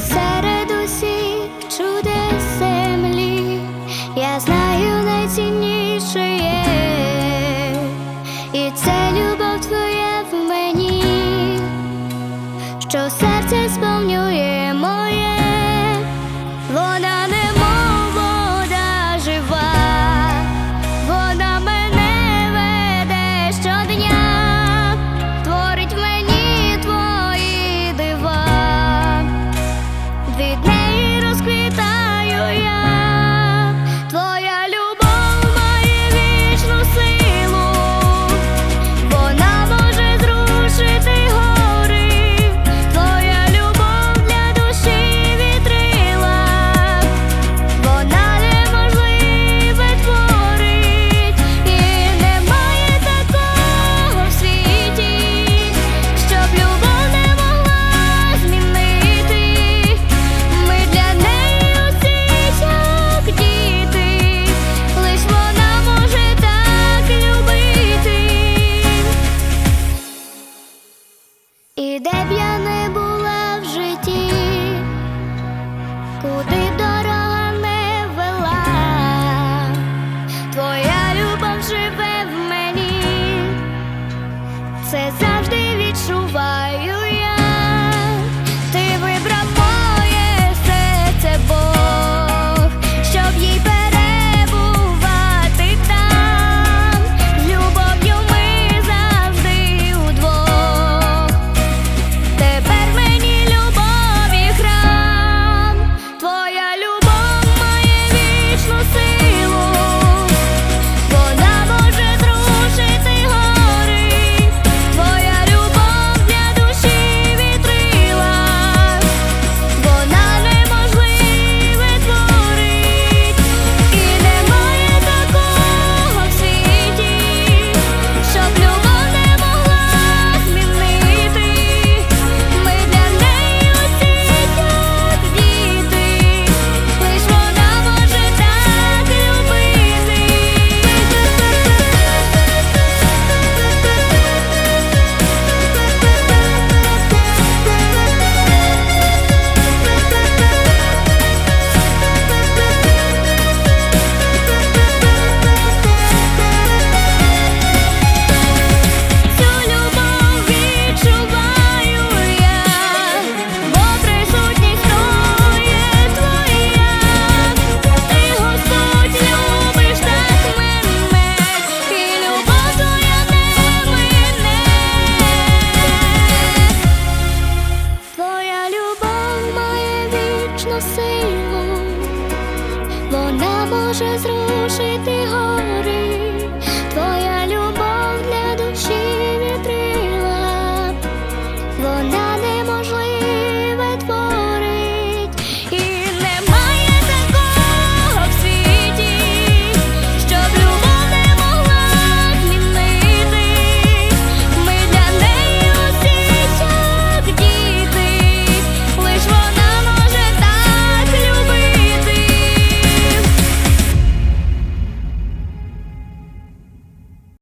серед усіх чудес землі, я знаю найцінніше є, і це любов твоє в мені, що серце сповнює. І де вона може зрушити гори твоя.